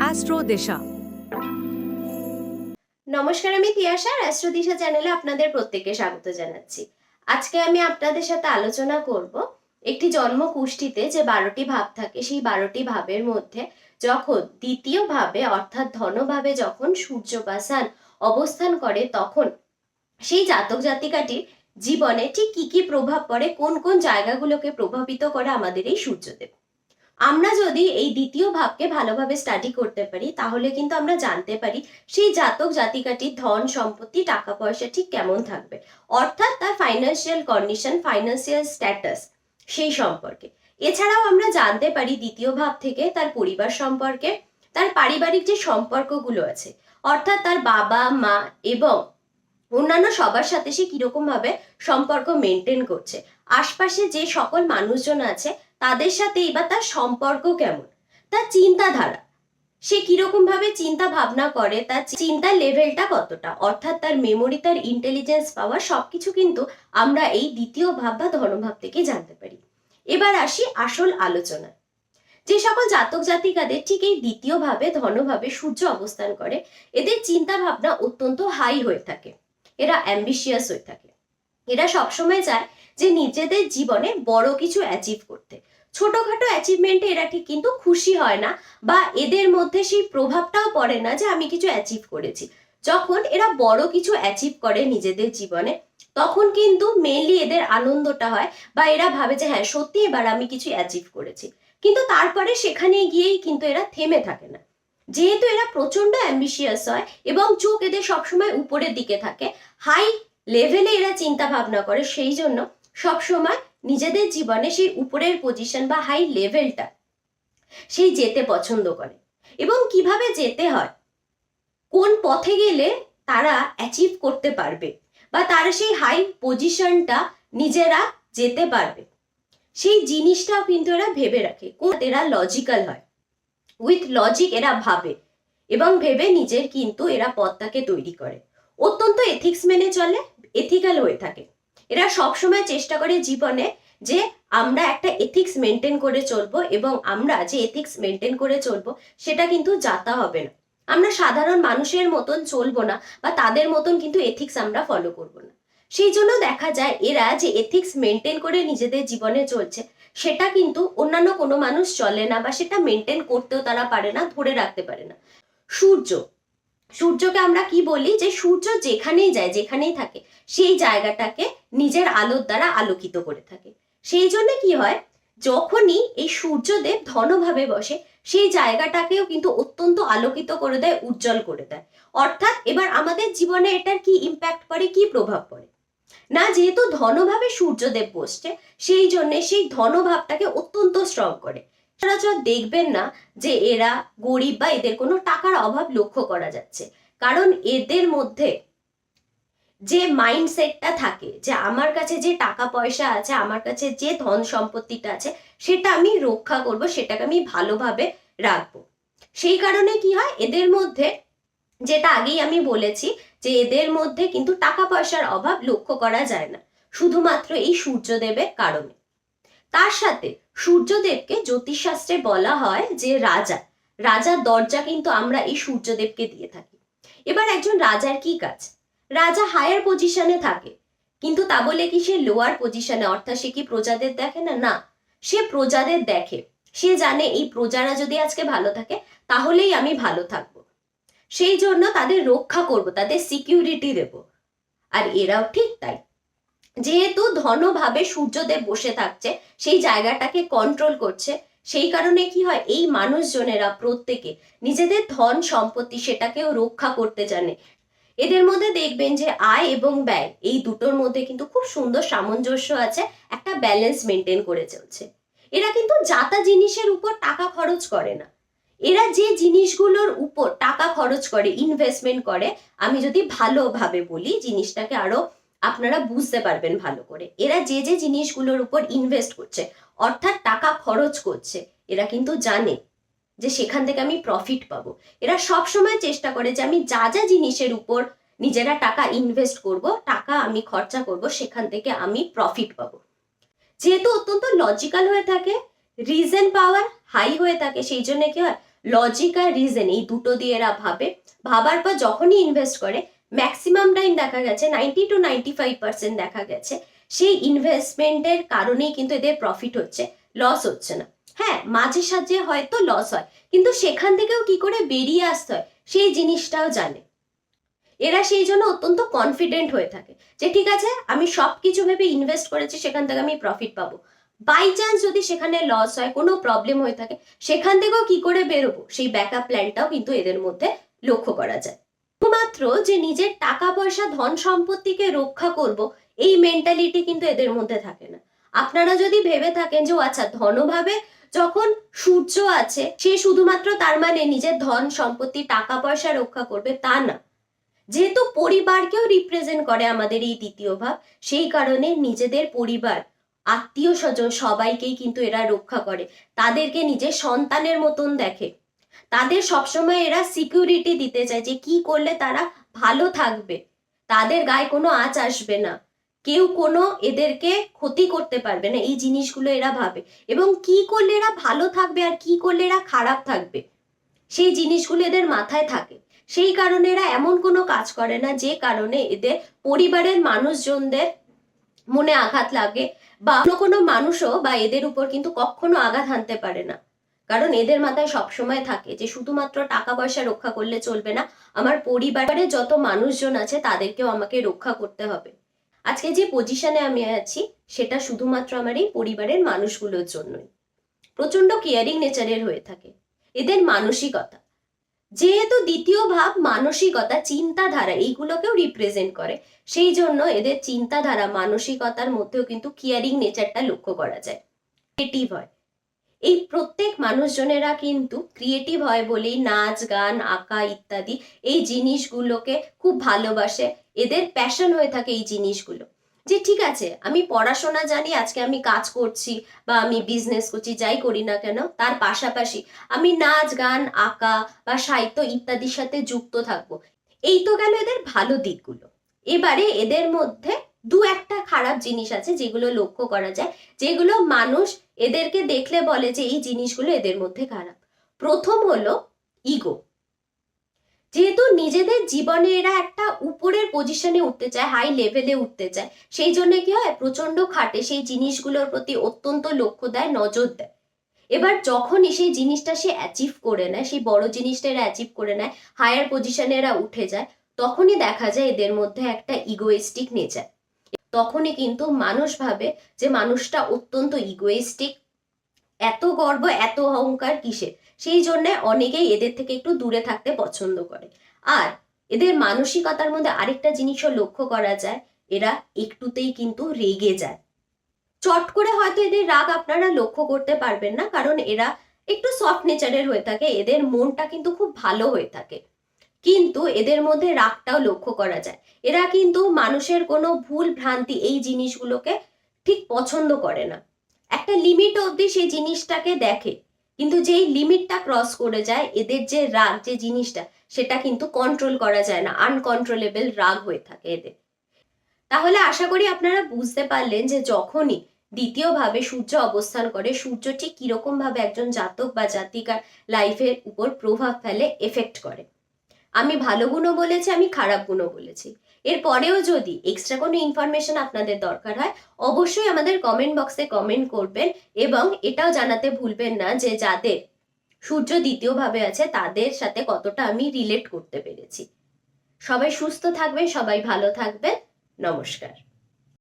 Astro দিশা। নমস্কার, আমি তিয়াশা রাষ্ট্র দিশা চ্যানেলে আপনাদের প্রত্যেককে স্বাগত জানাচ্ছি। আজকে আমি আপনাদের সাথে আলোচনা করব একটি জন্ম কুষ্ঠিতে যে বারোটি ভাব থাকে, সেই বারোটি ভাবের মধ্যে যখন দ্বিতীয় ভাবে, অর্থাৎ ধনভাবে যখন সূর্য বা সান অবস্থান করে, তখন সেই জাতক জাতিকাটির জীবনে ঠিক কি কি প্রভাব পড়ে, কোন কোন জায়গাগুলোকে প্রভাবিত করে আমাদের এই সূর্যদেব? আমরা যদি এই দ্বিতীয় ভাবকে ভালোভাবে স্টাডি করতে পারি, তাহলে কিন্তু আমরা জানতে পারি সেই জাতক জাতিকাটির ধন, সম্পত্তি, টাকা পয়সা ঠিক কেমন থাকবে। অর্থাৎ তার ফাইন্যান্সিয়াল কন্ডিশন ফাইন্যান্সিয়াল স্ট্যাটাস সেই সম্পর্কে। এছাড়াও আমরা জানতে পারি দ্বিতীয় ভাব থেকে তার পরিবার সম্পর্কে, তার পারিবারিক যে সম্পর্কগুলো আছে, অর্থাৎ তার বাবা, মা এবং অন্যান্য সবার সাথে সে কীরকম ভাবে সম্পর্ক মেনটেন করছে। আশপাশে যে সকল মানুষজন আছে তাদের সাথে এবার তার সম্পর্ক কেমন? তার চিন্তাধারা। সে কীরকম ভাবে চিন্তা ভাবনা করে, তার চিন্তার লেভেলটা কতটা? অর্থাৎ তার মেমোরি তার ইন্টেলিজেন্স পাওয়ার সবকিছু কিন্তু আমরা এই দ্বিতীয় ভাব বা ধনভাব থেকে জানতে পারি। এবার আসি আসল আলোচনায় যে সকল জাতক জাতিকাদের ঠিক এই দ্বিতীয় ভাবে, ধনভাবে সূর্য অবস্থান করে, এদের চিন্তা ভাবনা অত্যন্ত হাই হয়ে থাকে। এরা অ্যাম্বিশিয়াস হয়ে থাকে। এরা সবসময় চায় যে নিজেদের জীবনে বড় কিছু অ্যাচিভ করতে। ছোটখাটো অ্যাচিভমেন্টে এরা ঠিক কিন্তু খুশি হয় না বা এদের মধ্যে সেই প্রভাবটাও পড়ে না যে আমি কিছু অ্যাচিভ করেছি। যখন এরা বড় কিছু অ্যাচিভ করে নিজেদের জীবনে, তখন কিন্তু মেনলি এদের আনন্দটা হয় বা এরা ভাবে যে হ্যাঁ সত্যি এবার আমি কিছু অ্যাচিভ করেছি। কিন্তু তারপরে সেখানে গিয়েই কিন্তু এরা থেমে থাকে না। যেহেতু এরা প্রচণ্ড অ্যাম্বিশিয়াস হয় এবং চোখ এদের সবসময় উপরের দিকে থাকে হাই লেভেলে এরা চিন্তা ভাবনা করে, সেই জন্য সবসময় নিজেদের জীবনে সেই উপরের পজিশন বা হাই লেভেলটা সেই যেতে পছন্দ করে। এবং কীভাবে যেতে হয়? কোন পথে গেলে তারা অ্যাচিভ করতে পারবে? বা তারা সেই হাই পজিশনটা নিজেরা যেতে পারবে? সেই জিনিসটাও কিন্তু এরা ভেবে রাখে। কোন এরা লজিক্যাল হয়? উইথ লজিক এরা ভাবে এবং ভেবে নিজের কিন্তু এরা পথটাকে তৈরি করে। অত্যন্ত এথিক্স মেনে চলে এথিক্যাল হয়ে থাকে। এরা সবসময় চেষ্টা করে জীবনে যে আমরা একটা এথিক্স মেনটেন করে চলবো এবং আমরা যে এথিক্স মেনটেন করে চলবো, সেটা কিন্তু যাতা হবে না। আমরা সাধারণ মানুষের মতন চলবো না বা তাদের মতন কিন্তু এথিক্স আমরা ফলো করব না। সেই জন্য দেখা যায় এরা যে এথিক্স মেনটেন করে নিজেদের জীবনে চলছে, সেটা কিন্তু অন্যান্য কোনো মানুষ চলে না বা সেটা মেনটেন করতেও তারা পারে না, ধরে রাখতে পারে না। সূর্য সূর্যকে আমরা কি বলি? যে সূর্য যেখানেই যায়, যেখানেই থাকে, সেই জায়গাটাকে নিজের আলোর দ্বারা আলোকিত করে থাকে। সেই জন্য কি হয়? যখনই এই সূর্যদেব ধনভাবে বসে, সেই জায়গাটাকেও কিন্তু অত্যন্ত আলোকিত করে দেয়, উজ্জ্বল করে দেয়। অর্থাৎ এবার আমাদের জীবনে এটার কি ইম্প্যাক্ট পড়ে, কি প্রভাব পড়ে? না, যেহেতু ধনভাবে সূর্যদেব বসছে, সেই জন্যে সেই ধনভাবটাকে অত্যন্ত স্ট্রং করে। সচরাচর দেখবেন না যে এরা গরিব বা এদের কোনো টাকার অভাব লক্ষ্য করা যাচ্ছে। কারণ এদের মধ্যে যে মাইন্ডসেটটা থাকে যে আমার কাছে যে টাকা পয়সা আছে, আমার কাছে যে ধন সম্পত্তিটা আছে, সেটা আমি রক্ষা করব, সেটাকে আমি ভালোভাবে রাখব। সেই কারণে কি হয়? এদের মধ্যে যেটা আগেই আমি বলেছি যে এদের মধ্যে কিন্তু টাকা পয়সার অভাব লক্ষ্য করা যায় না। শুধুমাত্র এই সূর্যদেবের কারণে। তার সাথে সূর্যদেবকে জ্যোতিষশাস্ত্রে বলা হয় যে রাজা। রাজার দরজা কিন্তু আমরা এই সূর্যদেবকে দিয়ে থাকি। এবার একজন রাজার কি কাজ? রাজা হায়ার পজিশনে থাকে। কিন্তু তা বলে কি সে লোয়ার পজিশনে অর্থাৎ সে কি প্রজাদের দেখে না? না, সে প্রজাদের দেখে। সে জানে এই প্রজারা যদি আজকে ভালো থাকে, তাহলেই আমি ভালো থাকব। সেই জন্য তাদের রক্ষা করব, তাদের সিকিউরিটি দেব। আর এরাও ঠিক তাই। যেহেতু ধনভাবে সূর্যদেব বসে থাকছে, সেই জায়গাটাকে কন্ট্রোল করছে, সেই কারণে কি হয়, এই মানুষজনেরা প্রত্যেকে নিজেদের ধন সম্পত্তি সেটাকেও রক্ষা করতে জানে। এদের মধ্যে দেখবেন যে আয় এবং ব্যয়, এই দুটোর মধ্যে কিন্তু খুব সুন্দর সামঞ্জস্য আছে, একটা ব্যালেন্স মেনটেন করে চলছে। এরা কিন্তু যাতা জিনিসের উপর টাকা খরচ করে না। এরা যে জিনিসগুলোর উপর টাকা খরচ করে ইনভেস্টমেন্ট করে, আমি যদি ভালোভাবে বলি, জিনিসটাকে আরও আপনারা বুঝতে পারবেন ভালো করে। এরা যে যে জিনিসগুলোর উপর ইনভেস্ট করছে, অর্থাৎ টাকা খরচ করছে, এরা কিন্তু জানে যে সেখান থেকে আমি প্রফিট পাবো। এরা সব সময় চেষ্টা করে যে আমি যা যা জিনিসের উপর নিজেরা টাকা ইনভেস্ট করব, টাকা আমি খরচা করব, সেখান থেকে আমি প্রফিট পাবো। যেহেতু অত্যন্ত লজিক্যাল হয়ে থাকে রিজন পাওয়ার হাই হয়ে থাকে, সেই জন্য কি হয়? লজিক আর রিজন এই দুটো দিয়ে এরা ভাবে। ভাবার পর যখনই ইনভেস্ট করে ম্যাক্সিমাম টাইম দেখা গেছে ninety two ninety five percent দেখা গেছে। সেই ইনভেস্টমেন্টের কারণেই কিন্তু এদের প্রফিট হচ্ছে লস হচ্ছে না। হ্যাঁ মাঝে সাঝে হয়তো লস হয়, কিন্তু সেখান থেকেও কি করে বেরিয়ে আসতে হয়, সেই জিনিসটাও জানে। এরা সেই জন্য অত্যন্ত কনফিডেন্ট হয়ে থাকে যে, ঠিক আছে, আমি সব কিছু ভেবে ইনভেস্ট করেছি, সেখান থেকে আমি প্রফিট পাবো। বাই চান্স যদি সেখানে লস হয়, কোনো প্রবলেম হয়ে থাকে, সেখান থেকেও কি করে বেরোবো? সেই ব্যাকআপ প্ল্যানটাও কিন্তু এদের মধ্যে লক্ষ্য করা যায়। শুধুমাত্র যে নিজের টাকা পয়সা ধন সম্পত্তিকে রক্ষা করব, এই মেন্টালিটি কিন্তু এদের মধ্যে থাকে না। আপনারা যদি ভেবে থাকেন যে, ও আচ্ছা ধনভাবে যখন সূর্য আছে, সে শুধুমাত্র তার মানে নিজের ধন সম্পত্তি টাকা পয়সা রক্ষা করবে তা না। যেহেতু পরিবারকেও রিপ্রেজেন্ট করে আমাদের এই দ্বিতীয় ভাব, সেই কারণে নিজেদের পরিবার আত্মীয় স্বজন সবাইকেই কিন্তু এরা রক্ষা করে। তাদেরকে নিজের সন্তানের মতন দেখে। তাদের সবসময় এরা সিকিউরিটি দিতে চায় যে কি করলে তারা ভালো থাকবে। তাদের গায়ে কোনো আঁচ আসবে না। কেউ কোনো এদেরকে ক্ষতি করতে পারবে না, এই জিনিসগুলো এরা ভাবে। এবং কি করলে এরা ভালো থাকবে আর কি করলে এরা খারাপ থাকবে, সেই জিনিসগুলো এদের মাথায় থাকে। সেই কারণে এরা এমন কোনো কাজ করে না যে কারণে এদের পরিবারের মানুষজনদের মনে আঘাত লাগে বা কোনো মানুষও বা এদের উপর কিন্তু কখনো আঘাত হানতে পারে না। কারণ এদের মাথায় সবসময় থাকে যে শুধুমাত্র টাকা পয়সা রক্ষা করলে চলবে না। আমার পরিবারের যত মানুষজন আছে তাদেরকেও আমাকে রক্ষা করতে হবে। আজকে যে পজিশনে আমি আছি, সেটা শুধুমাত্র আমার এই পরিবারের মানুষগুলোর জন্যই। প্রচণ্ড কেয়ারিং নেচারের হয়ে থাকে। এদের মানসিকতা। যেহেতু দ্বিতীয় ভাব মানসিকতা, চিন্তাধারা এইগুলোকেও রিপ্রেজেন্ট করে, সেই জন্য এদের চিন্তাধারা, মানসিকতার মধ্যেও কিন্তু কেয়ারিং নেচারটা লক্ষ্য করা যায়। ক্রিয়েটিভ হয়। এই প্রত্যেক মানুষজনেরা কিন্তু ক্রিয়েটিভ হয় বলেই নাচ, গান, আঁকা ইত্যাদি এই জিনিসগুলোকে খুব ভালোবাসে। এদের প্যাশন হয়ে থাকে এই জিনিসগুলো। যে ঠিক আছে, আমি পড়াশোনা জানি, আজকে আমি কাজ করছি বা আমি বিজনেস করছি, যাই করি না কেন, তার পাশাপাশি আমি নাচ, গান, আঁকা বা সাহিত্য ইত্যাদির সাথে যুক্ত থাকব। এই তো গেল এদের ভালো দিকগুলো। এবারে এদের মধ্যে দু একটা খারাপ জিনিস আছে যেগুলো লক্ষ্য করা যায়, যেগুলো মানুষ এদেরকে দেখলে বলে যে এই জিনিসগুলো এদের মধ্যে খারাপ। প্রথম হলো ইগো যেহেতু নিজেদের জীবনে এরা একটা উপরের পজিশনে উঠতে চায় হাই লেভেলে উঠতে চায়, সেই জন্য কি হয়? প্রচণ্ড খাটে সেই জিনিসগুলোর প্রতি অত্যন্ত লক্ষ্য দেয়, নজর দেয়। এবার যখনই সেই জিনিসটা সে অ্যাচিভ করে নেয়, সেই বড় জিনিসটা এরা অ্যাচিভ করে নেয় হায়ার পজিশনে এরা উঠে যায়, তখনই দেখা যায় এদের মধ্যে একটা ইগোয়েস্টিক নেচার তখনই কিন্তু মানুষ ভাবে যে মানুষটা অত্যন্ত ইগোয়েস্টিক এত গর্ব, এত অহংকার কিসের? সেই জন্য অনেকেই এদের থেকে একটু দূরে থাকতে পছন্দ করে। আর এদের মানসিকতার মধ্যে আরেকটা জিনিসও লক্ষ্য করা যায়, এরা একটুতেই কিন্তু রেগে যায়। চট করে হয়তো এদের রাগ আপনারা লক্ষ্য করতে পারবেন না, কারণ এরা একটু সফট নেচারের হয়ে থাকে, এদের মনটা কিন্তু খুব ভালো হয়ে থাকে। কিন্তু এদের মধ্যে রাগটাও লক্ষ্য করা যায়। এরা কিন্তু মানুষের কোনো ভুল ভ্রান্তি এই জিনিসগুলোকে ঠিক পছন্দ করে না। একটা লিমিট অবধি সেই জিনিসটাকে দেখে, কিন্তু যেই লিমিটটা ক্রস করে যায়, এদের যে রাগ, যে জিনিসটা, সেটা কিন্তু কন্ট্রোল করা যায় না। আনকন্ট্রোলেবল রাগ হয়ে থাকে এদের। তাহলে আশা করি আপনারা বুঝতে পারলেন যে যখনই দ্বিতীয়ভাবে সূর্য অবস্থান করে সূর্য ঠিক কীরকম ভাবে একজন জাতক বা জাতিকার লাইফের উপর প্রভাব ফেলে এফেক্ট করে। আমি ভালো গুণও বলেছি, আমি খারাপ গুণও বলেছি। এরপরেও যদি এক্সট্রা কোনো ইনফরমেশন আপনাদের দরকার হয়, অবশ্যই আমাদের কমেন্ট বক্সে কমেন্ট করবেন এবং এটাও জানাতে ভুলবেন না যে যাদের সূর্য দ্বিতীয়ভাবে আছে, তাদের সাথে কতটা আমি রিলেট করতে পেরেছি। সবাই সুস্থ থাকবেন, সবাই ভালো থাকবেন। নমস্কার।